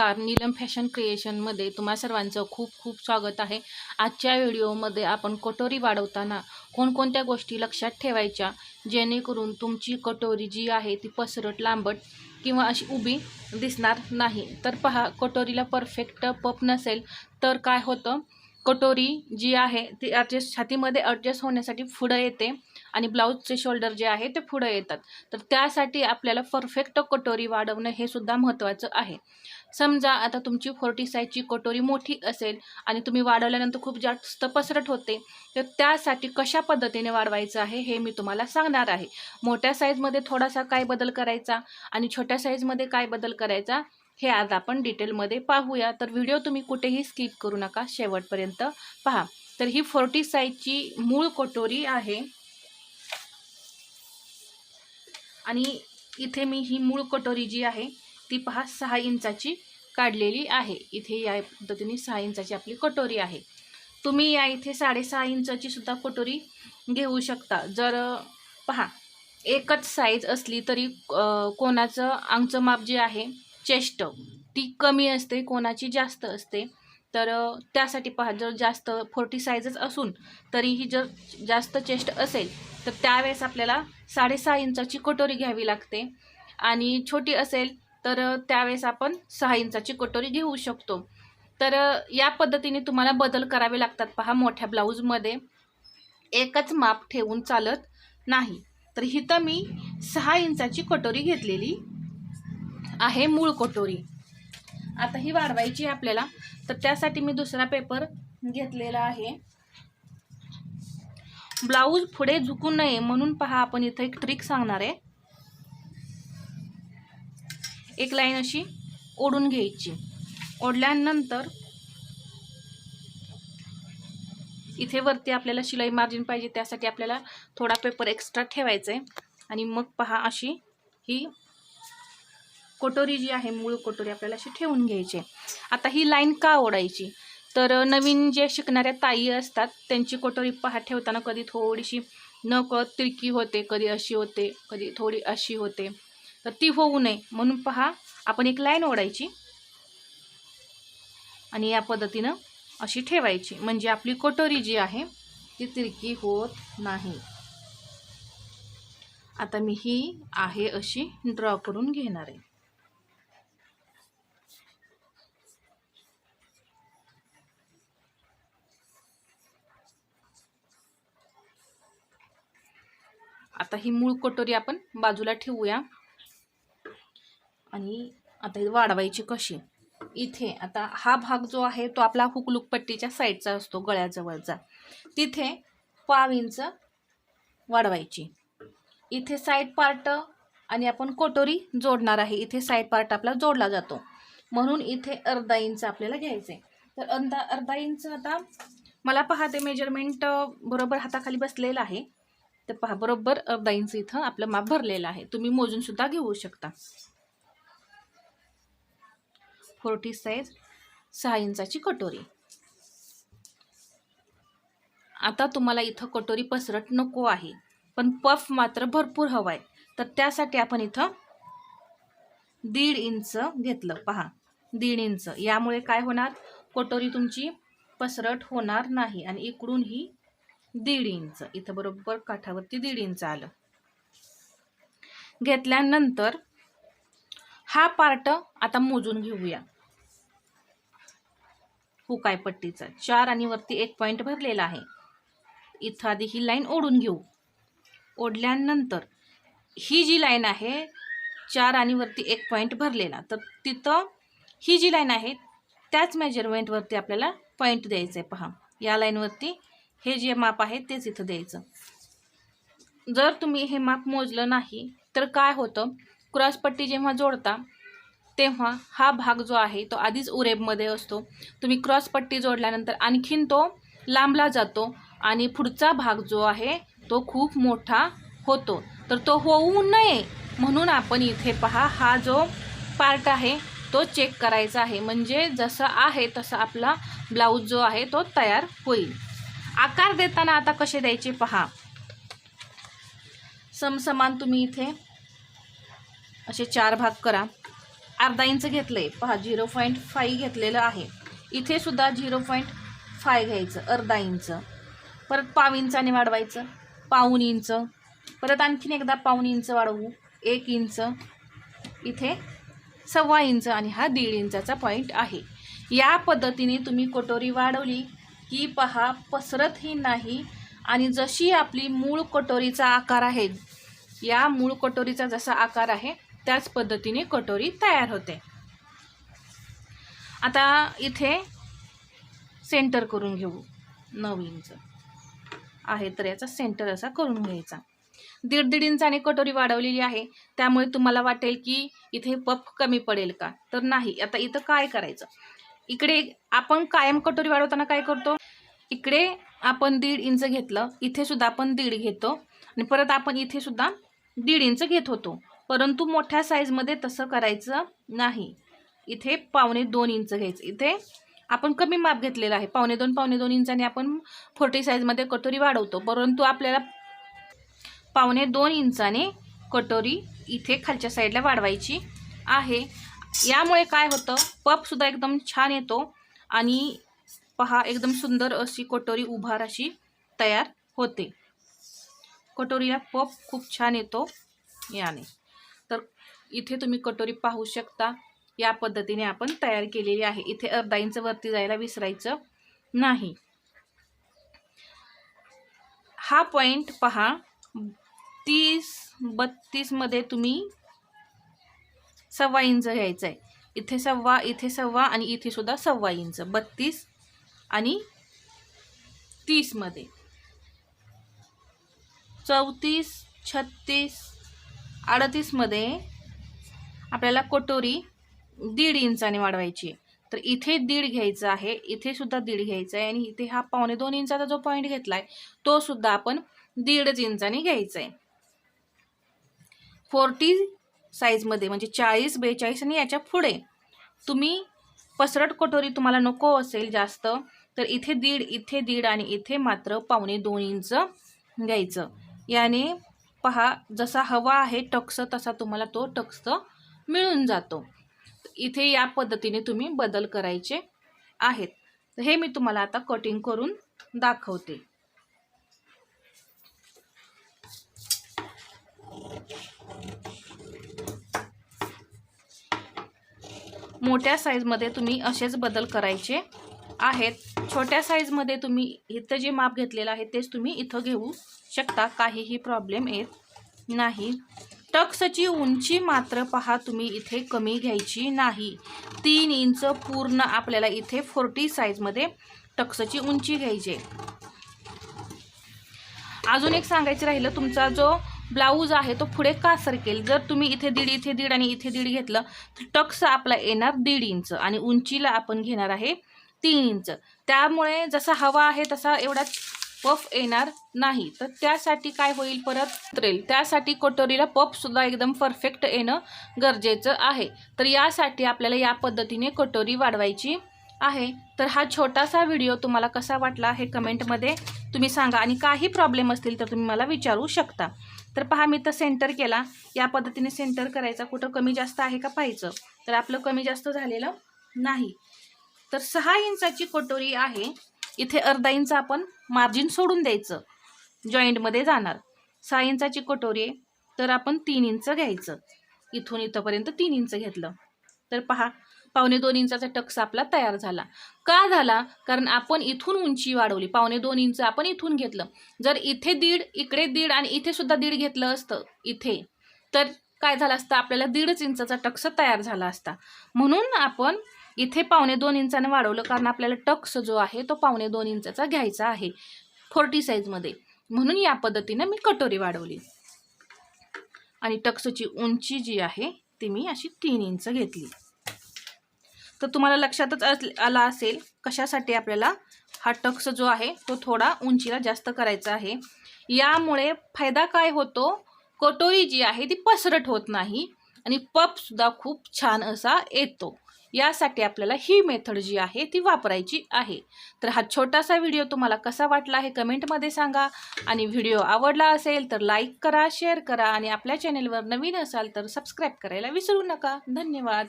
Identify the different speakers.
Speaker 1: नमस्कार नीलम फॅशन क्रिएशनमध्ये तुम्हा सर्वांचं खूप खूप स्वागत आहे. आजच्या व्हिडिओमध्ये आपण कटोरी वाढवताना कोणकोणत्या गोष्टी लक्षात ठेवायच्या जेणेकरून तुमची कटोरी जी आहे ती पसरट लांबट किंवा अशी उभी दिसणार नाही. तर पहा कटोरीला परफेक्ट पप नसेल तर काय होतं? कटोरी जी आहे ती ॲडजस्ट छातीमध्ये ॲडजस्ट होण्यासाठी पुढं येते. आणि ब्लाऊजचे शोल्डर जे आहे ते पुढं येतात. तर त्यासाठी आपल्याला परफेक्ट कटोरी वाढवणं हे सुद्धा महत्त्वाचं आहे. समजा आता तुमची फोर्टी साईजची कटोरी मोठी असेल आणि तुम्ही वाढवल्यानंतर खूप जास्त पसरट होते तर त्यासाठी कशा पद्धतीने वाढवायचं आहे हे मी तुम्हाला सांगणार आहे. मोठ्या साईजमध्ये थोडासा काय बदल करायचा आणि छोट्या साईजमध्ये काय बदल करायचा हे आज आपण डिटेलमध्ये पाहूया. तर व्हिडिओ तुम्ही कुठेही स्किप करू नका शेवटपर्यंत पहा. तर ही फोर्टी साईजची मूळ कटोरी आहे. आणि इथे मी ही मूळ कटोरी जी आहे ती पहा सहा इंचाची काढलेली आहे. इथे या पद्धतीने सहा इंचाची आपली कटोरी आहे. तुम्ही या इथे साडेसहा इंचाची सुद्धा कटोरी घेऊ शकता. जर पहा एकच साईज असली तरी कोणाचं अंगचं माप जे आहे चेस्ट ती कमी असते कोणाची जास्त असते. तर त्यासाठी पहा जर जास्त फोर्टी साईजच असून तरीही जर जास्त चेस्ट असेल तर त्यावेळेस आपल्याला साडेसहा इंचाची कटोरी घ्यावी लागते. आणि छोटी असेल तर त्यावेळेस आपण सहा इंचाची कटोरी घेऊ शकतो. तर या पद्धतीने तुम्हाला बदल करावे लागतात पहा मोठ्या ब्लाऊजमध्ये एकच माप ठेवून चालत नाही. तर हिथं मी सहा इंचाची कटोरी घेतलेली आहे मूळ कटोरी. आता ही वाढवायची आहे आपल्याला. तर त्यासाठी मी दुसरा पेपर घेतलेला आहे. ब्लाऊज पुढे झुकू नये म्हणून पहा आपण इथं एक ट्रिक सांगणार आहे. एक लाईन अशी ओढून घ्यायची. ओढल्यानंतर इथे वरती आपल्याला शिलाई मार्जिन पाहिजे त्यासाठी आपल्याला थोडा पेपर एक्स्ट्रा ठेवायचा आहे. आणि मग पहा अशी ही कटोरी जी आहे मूळ कटोरी आपल्याला अशी ठेवून घ्यायची आता ही लाईन का ओढायची? तर नवीन जे शिकणाऱ्या ताई असतात त्यांची कटोरी पहा ठेवताना कधी थोडीशी न कळत तिरकी होते कधी अशी होते कधी थोडी अशी होते. तर ती होऊ नये. म्हणून पहा आपण एक लाईन ओढायची आणि या पद्धतीनं अशी ठेवायची. म्हणजे आपली कटोरी जी आहे ती तिरकी होत नाही. आता मी ही आहे अशी ड्रॉ करून घेणार आहे. आता ही मूळ कटोरी आपण बाजूला ठेवूया. आणि आता ही वाढवायची कशी? इथे आता हा भाग जो आहे तो आपला हुकलुकपट्टीच्या साईडचा असतो गळ्याजवळचा. तिथे पाव इंच वाढवायची. इथे साईड पार्ट आणि आपण कटोरी जोडणार आहे. इथे साईड पार्ट आपला जोडला जातो. म्हणून इथे अर्धा इंच आपल्याला घ्यायचे तर अर्धा अर्धा इंच आता मला पहा ते मेजरमेंट बरोबर हाताखाली बसलेलं आहे. तर पहा बरोबर अर्धा इंच इथं आपलं माप भरलेलं आहे. तुम्ही मोजून सुद्धा घेऊ शकता. फोर्टी साईज सहा इंचाची कटोरी. आता तुम्हाला इथं कटोरी पसरट नको आहे पण पफ मात्र भरपूर हवा आहे तर त्यासाठी आपण इथं दीड इंच घेतलं पहा. दीड इंच. यामुळे काय होणार? कटोरी तुमची पसरट होणार नाही आणि इकडून ही दीड इंच. इथं बरोबर काठावरती दीड इंच आलं. घेतल्यानंतर हा पार्ट आता मोजून घेऊया. हुकाय पट्टीचा चार आणि वरती एक पॉईंट भरलेला आहे. इथं आधी ही लाईन ओढून घेऊ. ओढल्यानंतर ही जी लाईन आहे चार आणि वरती एक पॉईंट भरलेला. तर तिथं ही जी लाईन आहे त्याच मेजरमेंटवरती आपल्याला पॉईंट द्यायचं आहे पहा या लाईनवरती हे जे माप आहे तेच इथं द्यायचं. जर तुम्ही हे माप मोजलं नाही तर काय होतं? क्रॉसपट्टी जेव्हा जोडता तेव्हा हा भाग जो आहे तो आधीच उरेबमध्ये असतो. तुम्ही क्रॉसपट्टी जोडल्यानंतर आणखीन तो लांबला जातो आणि पुढचा भाग जो आहे तो खूप मोठा होतो. तर तो होऊ नये म्हणून आपण इथे पहा हा जो पार्ट आहे तो चेक करायचा आहे. म्हणजे जसं आहे तसा आपला ब्लाऊज जो आहे तो तयार होईल. आकार देताना आता कसे द्यायचे पहा. समसमान तुम्ही इथे असे चार भाग करा. अर्धा इंच घेतलं आहे पहा झिरो पॉईंट फाईव्ह घेतलेलं आहे. इथे सुद्धा झिरो पॉईंट फाय घ्यायचं अर्धा इंच. परत पाव इंचाने वाढवायचं पाऊन इंच. परत आणखीन एकदा पाऊन इंच वाढवू एक इंच. इथे सव्वा इंच आणि हा दीड इंचाचा पॉईंट आहे. या पद्धतीने तुम्ही कटोरी वाढवली की पहा पसरतही नाही. आणि जशी आपली मूळ कटोरीचा आकार आहे या मूळ कटोरीचा जसा आकार आहे त्याच पद्धतीने कटोरी तयार होते. आता इथे सेंटर करून घेऊ. नऊ इंच. आहे तर याचा सेंटर असा करून घ्यायचा. दीड दीड इंचाने कटोरी वाढवलेली आहे. त्यामुळे तुम्हाला वाटेल की इथे पफ कमी पडेल का? तर नाही. आता इथं काय करायचं? इकडे आपण कायम कटोरी वाढवताना काय करतो? इकडे आपण दीड इंच घेतलं इथे सुद्धा आपण दीड घेतो आणि परत आपण इथे सुद्धा दीड इंच घेत होतो. परंतु मोठ्या साईजमध्ये तसं करायचं नाही. इथे पावणे दोन इंच घ्यायचं. इथे आपण कमी माप घेतलेलं आहे. पावणे दोन पावणे दोन इंचाने आपण फोर्टी साईजमध्ये कटोरी वाढवतो. परंतु आपल्याला पावणे दोन इंचाने कटोरी इथे खालच्या साईडला वाढवायची आहे. यामुळे काय होतं? पपसुद्धा एकदम छान येतो आणि पहा एकदम सुंदर अशी कटोरी उभार अशी तयार होते. कटोरीला पप खूप छान येतो याने. तर इथे तुम्ही कटोरी पाहू शकता. या पद्धतीने आपण तयार केलेली आहे. इथे अर्धा इंच वरती जायला विसरायचं नाही. हा पॉईंट पहा तीस बत्तीसमध्ये तुम्ही सव्वा इंच घ्यायचं आहे इथे सव्वा इथे सव्वा आणि इथे सुद्धा सव्वा इंच. बत्तीस आणि तीसमध्ये चौतीस छत्तीस अडतीसमध्ये आपल्याला कटोरी दीड इंचाने वाढवायची आहे. तर इथे दीड घ्यायचं आहे इथे सुद्धा दीड घ्यायचं आहे आणि इथे हा पावणे दोन इंचाचा जो पॉईंट घेतला आहे तो सुद्धा आपण दीडच इंचाने घ्यायचा आहे फोर्टी साईजमध्ये म्हणजे चाळीस बेचाळीस आणि याच्यापुढे. तुम्ही पसरट कटोरी तुम्हाला नको असेल जास्त तर इथे दीड इथे दीड आणि इथे मात्र पावणे दोन इंच घ्यायचं. याने पहा जसा हवा आहे टक्स तसा तुम्हाला तो टक्स मिळून जातो. इथे या पद्धतीने तुम्ही बदल करायचे आहेत. तर हे मी तुम्हाला आता कटिंग करून दाखवते. मोठ्या साईजमध्ये तुम्ही असेच बदल करायचे आहेत. छोट्या साईजमध्ये तुम्ही इथं जे माप घेतलेलं आहे तेच तुम्ही इथं घेऊ शकता. काहीही प्रॉब्लेम येत नाही. टक्सची उंची मात्र पहा तुम्ही इथे कमी घ्यायची नाही. तीन इंच पूर्ण आपल्याला इथे फोर्टी साईजमध्ये टक्सची उंची घ्यायची अजून एक सांगायचं राहिलं तुमचा जो ब्लाऊज आहे तो पुढे का सरकेल जर तुम्ही इथे दीड इथे दीड आणि इथे दीड घेतलं तर टक्स आपला येणार दीड इंच आणि उंचीला आपण घेणार आहे तीन इंच. त्यामुळे जसा हवा आहे तसा एवढा पफ येणार नाही. तर त्यासाठी काय होईल परत? उतरेल त्यासाठी कटोरीला पफसुद्धा एकदम परफेक्ट येणं गरजेचं आहे. तर यासाठी आपल्याला या पद्धतीने कटोरी वाढवायची आहे. तर हा छोटासा व्हिडिओ तुम्हाला कसा वाटला हे कमेंटमध्ये तुम्ही सांगा. आणि काही प्रॉब्लेम असतील तर तुम्ही मला विचारू शकता. तर पहा मी तर सेंटर केला. या पद्धतीने सेंटर करायचा. कुठं कमी जास्त आहे का पाहायचं? तर आपलं कमी जास्त झालेलं नाही. तर सहा इंचाची कटोरी आहे. इथे अर्धा इंच आपण मार्जिन सोडून द्यायचं. जॉईंटमध्ये जाणार. सहा इंचाची कटोरी आहे. तर आपण तीन इंच घ्यायचं. इथून इथंपर्यंत तीन इंच घेतलं. तर पहा पावणे दोन इंचाचा टक्स आपला तयार झाला. का झाला? कारण आपण इथून उंची वाढवली. पावणे दोन इंच आपण इथून घेतलं. जर इथे दीड इकडे दीड आणि इथे सुद्धा दीड घेतलं असतं इथे तर काय झालं असतं? आपल्याला दीडच इंचाचा टक्स तयार झाला असता. म्हणून आपण इथे पावणे दोन इंचाने वाढवलं कारण आपल्याला टक्स जो आहे तो पावणे दोन इंचाचा घ्यायचा आहे. फोर्टी साईजमध्ये. म्हणून या पद्धतीनं मी कटोरी वाढवली. आणि टक्सची उंची जी आहे ती मी अशी तीन इंच घेतली. तर तुम्हाला लक्षातच अस- आला असेल कशासाठी आपल्याला हा टक्स जो आहे तो थोडा उंचीला जास्त करायचा आहे. यामुळे फायदा काय होतो? कटोरी जी आहे ती पसरट होत नाही आणि पपसुद्धा खूप छान असा येतो. यासाठी आपल्याला ही मेथड जी आहे ती वापरायची आहे. तर हा छोटासा व्हिडिओ तुम्हाला कसा वाटला हे कमेंटमध्ये सांगा. आणि व्हिडिओ आवडला असेल तर लाईक करा शेअर करा आणि आपल्या चॅनेलवर नवीन असाल तर सबस्क्राईब करायला विसरू नका. धन्यवाद.